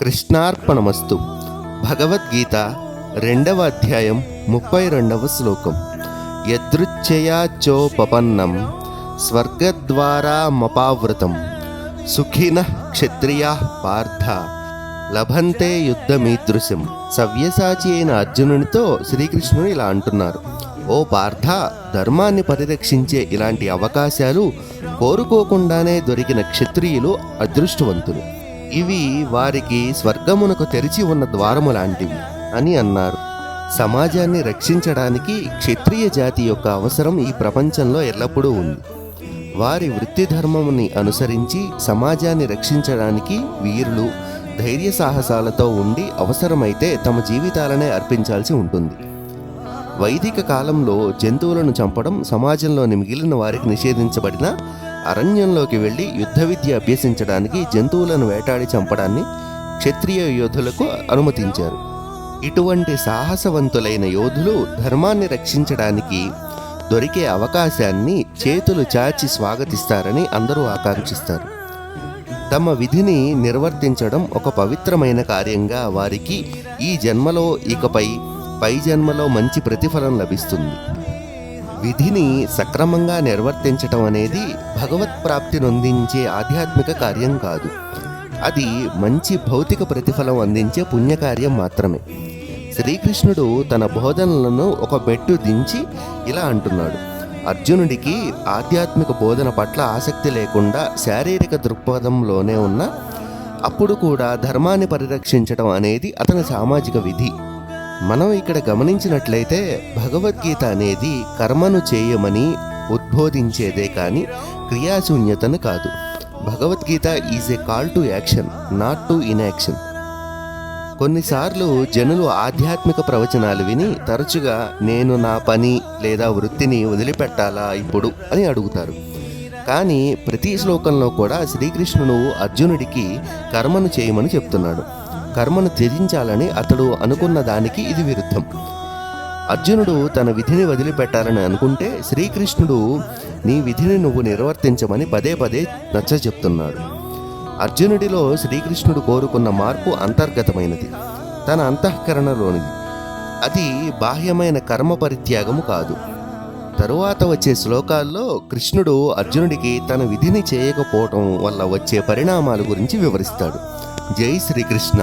కృష్ణార్పణమస్తు. భగవద్గీత రెండవ అధ్యాయం ముప్పై రెండవ శ్లోకం. యదృచ్ఛయాచోపపన్నం స్వర్గద్వారామపావృతం సుఖిన క్షత్రియా పార్థ లభంతే యుద్ధమీదృశ్యం సవ్యసాచి అయిన అర్జునునితో శ్రీకృష్ణుడు ఇలా అంటున్నారు. ఓ పార్థ ధర్మాన్ని పరిరక్షించే ఇలాంటి అవకాశాలు కోరుకోకుండానే దొరికిన క్షత్రియులు అదృష్టవంతులు. ఇవి వారికి స్వర్గమునకు తెరిచి ఉన్న ద్వారము లాంటివి అని అన్నారు. సమాజాన్ని రక్షించడానికి క్షత్రియ జాతి యొక్క అవసరం ఈ ప్రపంచంలో ఎల్లప్పుడూ ఉంది. వారి వృత్తి ధర్మముని అనుసరించి సమాజాన్ని రక్షించడానికి వీరులు ధైర్య సాహసాలతో ఉండి అవసరమైతే తమ జీవితాలనే అర్పించాల్సి ఉంటుంది. వైదిక కాలంలో జంతువులను చంపడం సమాజంలోని మిగిలిన వారికి నిషేధించబడిన అరణ్యంలోకి వెళ్ళి యుద్ధ విద్య అభ్యసించడానికి జంతువులను వేటాడి చంపడాన్ని క్షత్రియ యోధులకు అనుమతించారు. ఇటువంటి సాహసవంతులైన యోధులు ధర్మాన్ని రక్షించడానికి దొరికే అవకాశాన్ని చేతులు చాచి స్వాగతిస్తారని అందరూ ఆకాంక్షిస్తారు. తమ విధిని నిర్వర్తించడం ఒక పవిత్రమైన కార్యంగా వారికి ఈ జన్మలో ఇకపై పై జన్మలో మంచి ప్రతిఫలం లభిస్తుంది. విధిని సక్రమంగా నిర్వర్తించటం అనేది భగవత్ ప్రాప్తిని నొందించే ఆధ్యాత్మిక కార్యం కాదు. అది మంచి భౌతిక ప్రతిఫలం అందించే పుణ్యకార్యం మాత్రమే. శ్రీకృష్ణుడు తన బోధనలను ఒక మెట్టు దించి ఇలా అంటున్నాడు. అర్జునుడికి ఆధ్యాత్మిక బోధన పట్ల ఆసక్తి లేకుండా శారీరక దృక్పథంలోనే ఉన్న అప్పుడు కూడా ధర్మాన్ని పరిరక్షించడం అనేది అతని సామాజిక విధి. మనం ఇక్కడ గమనించినట్లయితే భగవద్గీత అనేది కర్మను చేయమని ఉద్బోధించేదే కానీ క్రియాశూన్యతను కాదు. Bhagavad Gita is a call to action not to inaction కొన్నిసార్లు జనులు ఆధ్యాత్మిక ప్రవచనాలు విని తరచుగా నేను నా పని లేదా వృత్తిని వదిలిపెట్టాలా ఇప్పుడు అని అడుగుతారు. కానీ ప్రతి శ్లోకంలో కూడా శ్రీకృష్ణుడు అర్జునుడికి కర్మను చేయమని చెప్తున్నాడు. కర్మను త్యజించాలని అతడు అనుకున్న దానికి ఇది విరుద్ధం. అర్జునుడు తన విధిని వదిలిపెట్టాలని అనుకుంటే శ్రీకృష్ణుడు నీ విధిని నువ్వు నిర్వర్తించమని పదే పదే నచ్చ చెప్తున్నాడు. అర్జునుడిలో శ్రీకృష్ణుడు కోరుకున్న మార్పు అంతర్గతమైనది. తన అంతఃకరణలోనిది. అది బాహ్యమైన కర్మ పరిత్యాగము కాదు. తరువాత వచ్చే శ్లోకాల్లో కృష్ణుడు అర్జునుడికి తన విధిని చేయకపోవటం వల్ల వచ్చే పరిణామాల గురించి వివరిస్తాడు. జై శ్రీకృష్ణ.